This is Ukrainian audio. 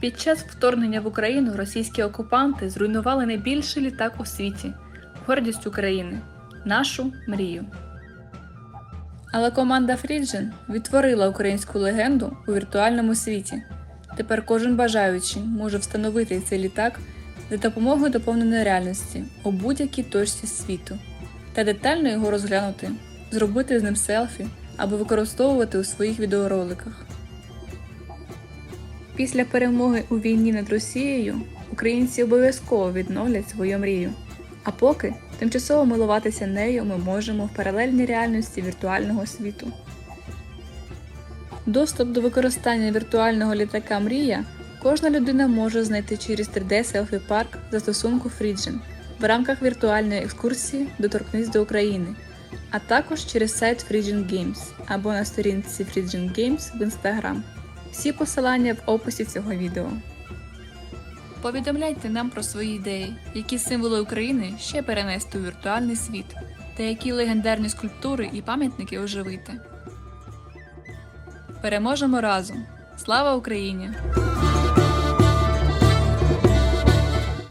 Під час вторгнення в Україну російські окупанти зруйнували найбільший літак у світі гордість України, нашу мрію. Але команда Фріджен відтворила українську легенду у віртуальному світі. Тепер кожен бажаючий може встановити цей літак за допомогою доповненої реальності у будь-якій точці світу та детально його розглянути, зробити з ним селфі або використовувати у своїх відеороликах. Після перемоги у війні над Росією українці обов'язково відновлять свою мрію. А поки тимчасово милуватися нею ми можемо в паралельній реальності віртуального світу. Доступ до використання віртуального літака Мрія кожна людина може знайти через 3D селфі парк застосунку Fridgen в рамках віртуальної екскурсії Доторкнись до України, а також через сайт Fridgen Games або на сторінці Fridgen Games в Instagram. Всі посилання в описі цього відео. Повідомляйте нам про свої ідеї, які символи України ще перенести у віртуальний світ, та які легендарні скульптури і пам'ятники оживити. Переможемо разом! Слава Україні!